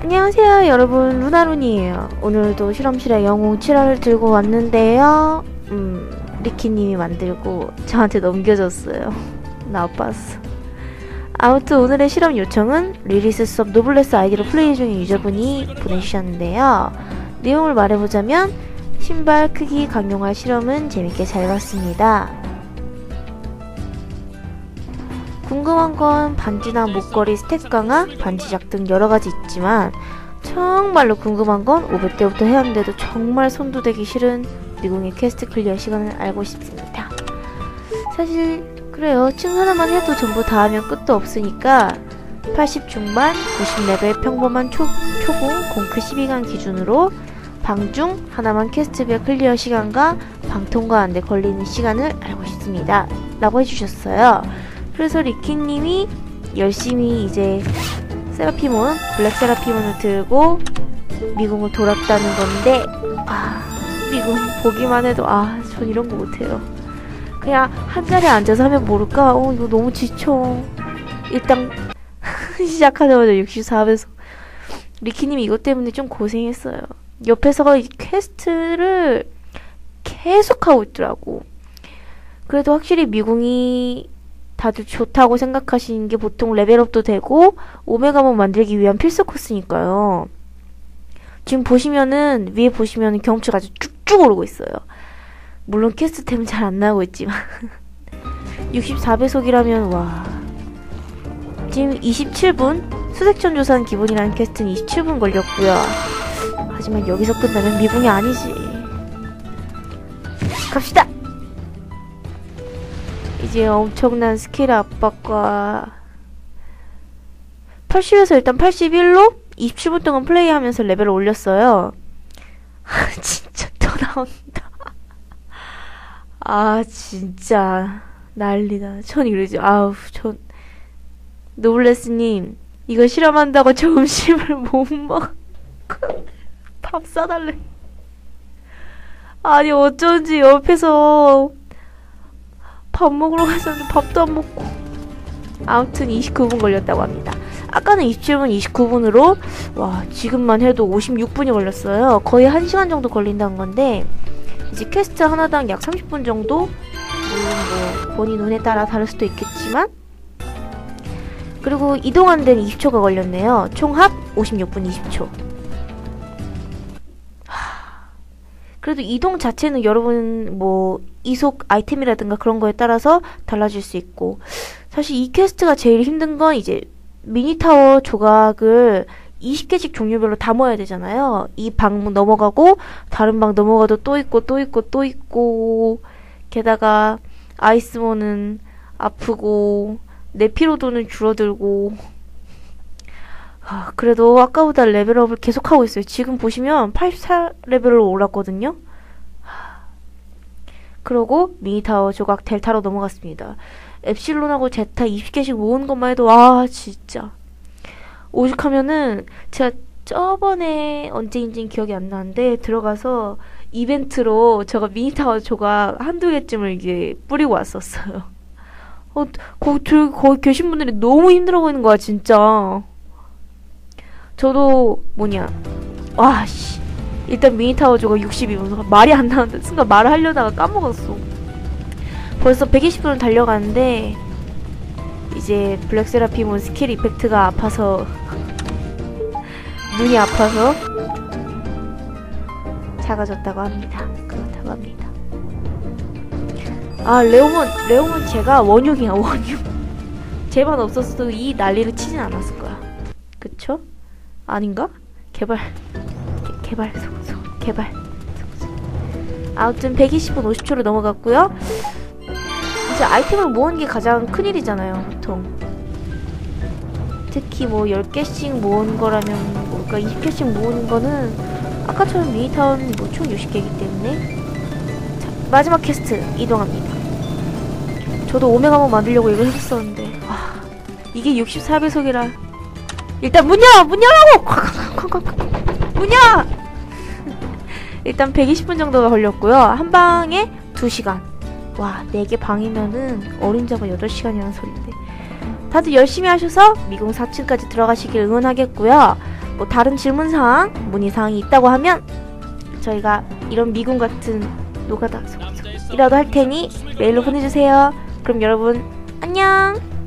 안녕하세요 여러분. 루나룬이에요. 오늘도 실험실에 영웅 7화를 들고 왔는데요. 음 리키님이 만들고 저한테 넘겨줬어요. 나빴어. 아무튼 오늘의 실험 요청은 리리스 섭 노블레스 아이디로 플레이 중인 유저분이 보내주셨는데요. 내용을 말해보자면 신발 크기 강용화 실험은 재밌게 잘 봤습니다 궁금한 건 반지나 목걸이 스탯 강화, 반지작 등 여러가지 있지만 정말로 궁금한 건 500대부터 해왔는데도 정말 손도 대기 싫은 미궁의 퀘스트 클리어 시간을 알고 싶습니다. 사실 그래요. 층 하나만 해도 전부 다 하면 끝도 없으니까 80 중반, 90레벨 평범한 초, 초공, 공크 12강 기준으로 방중 하나만 퀘스트별 클리어 시간과 방 통과하는데 걸리는 시간을 알고 싶습니다. 라고 해주셨어요. 그래서 리키님이 열심히 이제 세라피몬, 블랙 세라피몬을 들고 미궁을 돌았다는 건데 아 미궁 보기만 해도 아 전 이런 거 못해요. 그냥 한 자리에 앉아서 하면 모를까 어 이거 너무 지쳐. 일단 시작하자마자 64배속 리키님이 이것 때문에 좀 고생했어요. 옆에서 이 퀘스트를 계속 하고 있더라고. 그래도 확실히 미궁이 다들 좋다고 생각하시는 게 보통 레벨업도 되고 오메가몬 만들기 위한 필수 코스니까요. 지금 보시면은 위에 보시면은 경험치가 아주 쭉쭉 오르고 있어요. 물론 캐스트템은 잘 안 나오고 있지만 64배속이라면 와 지금 27분 수색천 조사한 기본이라는 퀘스트는 27분 걸렸고요. 하지만 여기서 끝나면 미궁이 아니지. 갑시다. 이제 엄청난 스킬 압박과 80에서 일단 81로 27분 동안 플레이하면서 레벨을 올렸어요. 아, 진짜 또 나온다. 아 진짜 난리다. 전 이러지. 아우 전 노블레스님 이거 실험한다고 점심을 못 먹. 밥 사달래. 아니 어쩐지 옆에서 밥 먹으러 갔었는데 밥도 안 먹고 아무튼 29분 걸렸다고 합니다. 아까는 27분 29분으로 와 지금만 해도 56분이 걸렸어요. 거의 1시간 정도 걸린다는 건데 이제 퀘스트 하나당 약 30분 정도 물론 뭐 본인 눈에 따라 다를 수도 있겠지만 그리고 이동한 데는 20초가 걸렸네요. 총 합 56분 20초. 그래도 이동 자체는 여러분 뭐 이속 아이템이라든가 그런 거에 따라서 달라질 수 있고. 사실 이 퀘스트가 제일 힘든 건 이제 미니 타워 조각을 20개씩 종류별로 다 모아야 되잖아요. 이 방 넘어가고 다른 방 넘어가도 또 있고 또 있고 또 있고. 게다가 아이스몬은 아프고 내 피로도는 줄어들고 아, 그래도 아까보다 레벨업을 계속하고 있어요. 지금 보시면 84레벨로 올랐거든요. 그러고 미니타워 조각 델타로 넘어갔습니다. 엡실론하고 제타 20개씩 모은 것만 해도 와 진짜 오죽하면은 제가 저번에 언제인지 기억이 안 나는데 들어가서 이벤트로 제가 미니타워 조각 한두 개쯤을 이게 뿌리고 왔었어요. 어, 거기, 거기 계신 분들이 너무 힘들어 보이는 거야, 진짜. 저도 뭐냐. 와씨. 일단 미니타워 조가 62분 말이 안 나오는데 순간 말을 하려다가 까먹었어. 벌써 120분을 달려가는데 이제 블랙세라피몬 스킬 이펙트가 아파서 눈이 아파서 작아졌다고 합니다. 그렇다고 합니다. 아 레오몬 레오몬 제가 원흉이야 원흉. 제만 없었어도 이 난리를 치진 않았을 거야. 그쵸? 아닌가? 개발 개, 발 소소 개발 소소. 아무튼 120분 50초를 넘어갔고요. 이제 아이템을 모으는 게 가장 큰일이잖아요, 보통. 특히 뭐 10개씩 모은 거라면 뭔가 20개씩 모으는 거는 아까처럼 미니타운 뭐총 60개이기 때문에 자, 마지막 퀘스트 이동합니다. 저도 오메가몬 만들려고 이거 했었는데 와 이게 64배속이라 일단 문 열어! 문 열라고! 문 열어! 일단 120분 정도가 걸렸고요. 한 방에 2시간. 와, 4개 방이면은 어림잡아 8시간이라는 소리인데. 다들 열심히 하셔서 미궁 4층까지 들어가시길 응원하겠고요. 뭐 다른 질문사항, 문의사항이 있다고 하면 저희가 이런 미군 같은 노가다 이라도 할 테니 메일로 보내주세요. 그럼 여러분 안녕.